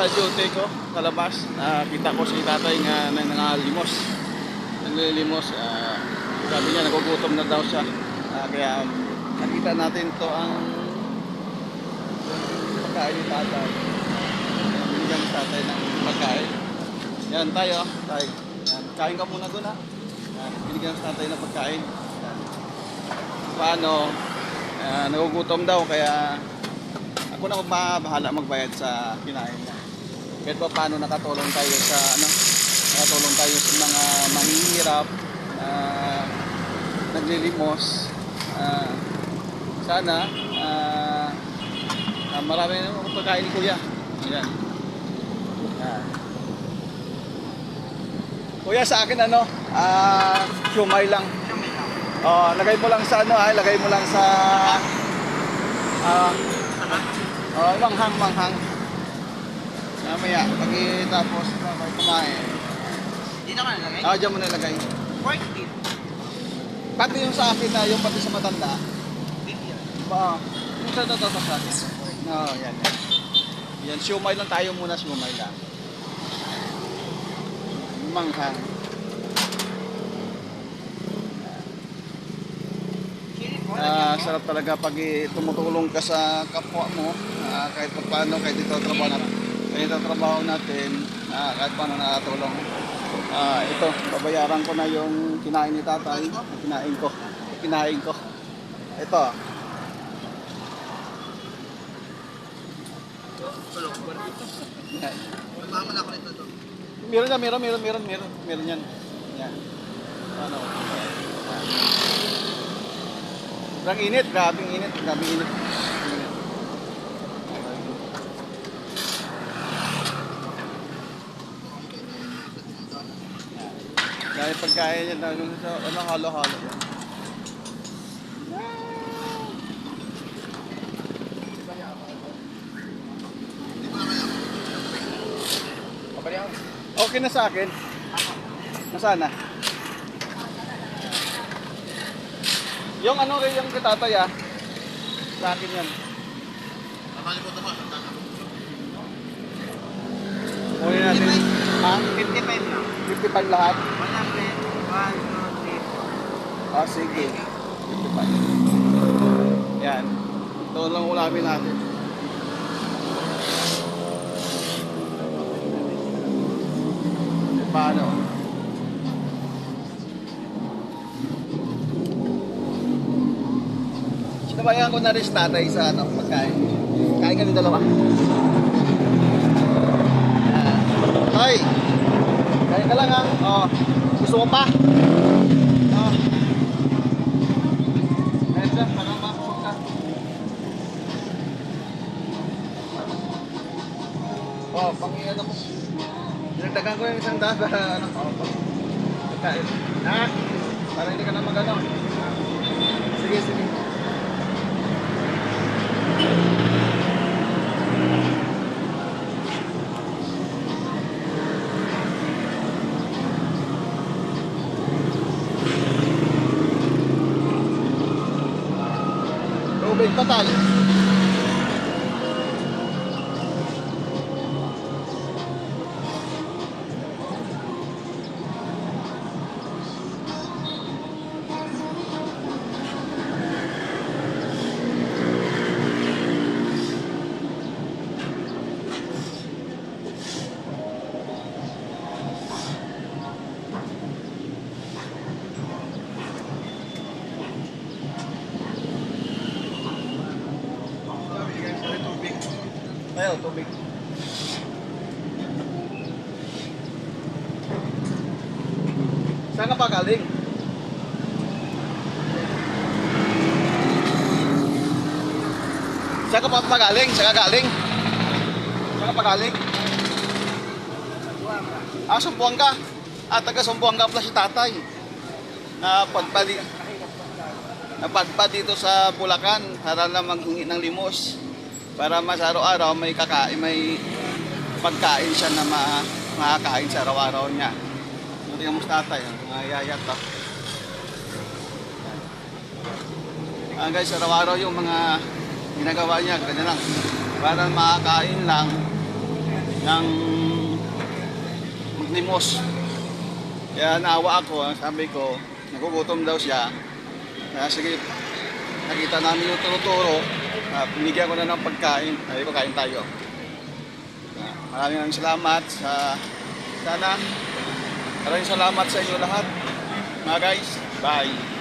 sa duty ko, sa labas, nakita ko si tatay nga na nangalimos. Naglilimos. ah, sabi niya, nagugutom na daw siya. Ah, kaya nakita natin to ang pagkain ni tatay. Binigyan ni tatay ng pagkain. Yan tayo, tay. Yan, kain ka muna doon ha. Yan, binigyan si tatay ng pagkain. Yan. Paano, ah, nagugutom daw kaya ako na bahala magbayad sa kinain niya. Kahit pa paano nakatulong tayo sa ano, nakatulong tayo sa mga mahihirap, ah, naglilimos. ah, sana ah, ah, marami na pagkain ni Kuya. Yan. Kuya sa akin ano, ah, shumay lang. Oh, lagay mo lang sa ano, ay lagay mo lang sa ah, Oh, manghang, manghang. Mamaya, pag tapos na may kumain. Na ka nalagay? Ah, dyan mo nilagay. Pork beef. Pati yung sa akin na yung pati sa matanda. Beef yun. Ba, yung sa toto sa akin. No, yan, yan. Yan, siumay lang tayo muna, siumay lang. Manghang. Ah, mo. sarap talaga pag i- tumutulong ka sa kapwa mo, ah, kahit pa paano, kahit dito ang trabaho natin, ito trabaho natin, ah, kahit paano nakatulong. Ah, ito, babayaran ko na yung kinain ni tatay, kinain ko, kinain ko. Ito, Tulog. yan. Mama na ako nito to. meron yan, meron, meron, meron, meron, meron yan. Yan. Ano? Ang init, grabing init, grabing. Init. Dahil pagkain yan, ano, sa, ano, halo-halo yan. Okay na sa akin. Nasaan na? Yung ano rin yung katatay ah. Sa akin yan. Nakalimutan mo. Kunin natin. Ha? 55 lang. 55 lahat? 100, 1, 2, 3, 4. Ah, sige. 55. Yan. Ito lang ulamin natin. Paano? Sinabayan ko na rin tatay sa ano, pagkain. Kain kami dalawa. Tay! Kain ka lang ha. Oh. Gusto mo pa? Oh. Kain ka, parang mapusok ka. Oh, pang ano ko. Dinagdagan ko yung isang daan para ano. Oh, pagkain. Ha? Para hindi ka na magano. Sige, sige. Tubig total. Tubig. Tayo, tubig. Saan ka pa galing? Saan ka pa pa galing? Saan ka galing? Saan ka pa galing? Ah, sumpuang ka. Ah, taga sumpuang ka pala si tatay. Napadpa, di, napadpa dito sa Bulacan para lang maghingi ng limos. Para mas araw-araw may kakain, may pagkain siya na ma, makakain sa araw-araw niya. Ito yung tatay, mga yayat to. Ah, guys, araw-araw yung mga ginagawa niya, ganyan lang. Para makakain lang, ng maglimos. Kaya naawa ako, sabi ko, nagugutom daw siya. Kaya sige, nakita namin yung turo-turo, uh, pinigyan ko na ng pagkain. Ko, kain tayo. Ah, maraming maraming salamat sa sana. Maraming salamat sa inyo lahat. Mga guys, bye.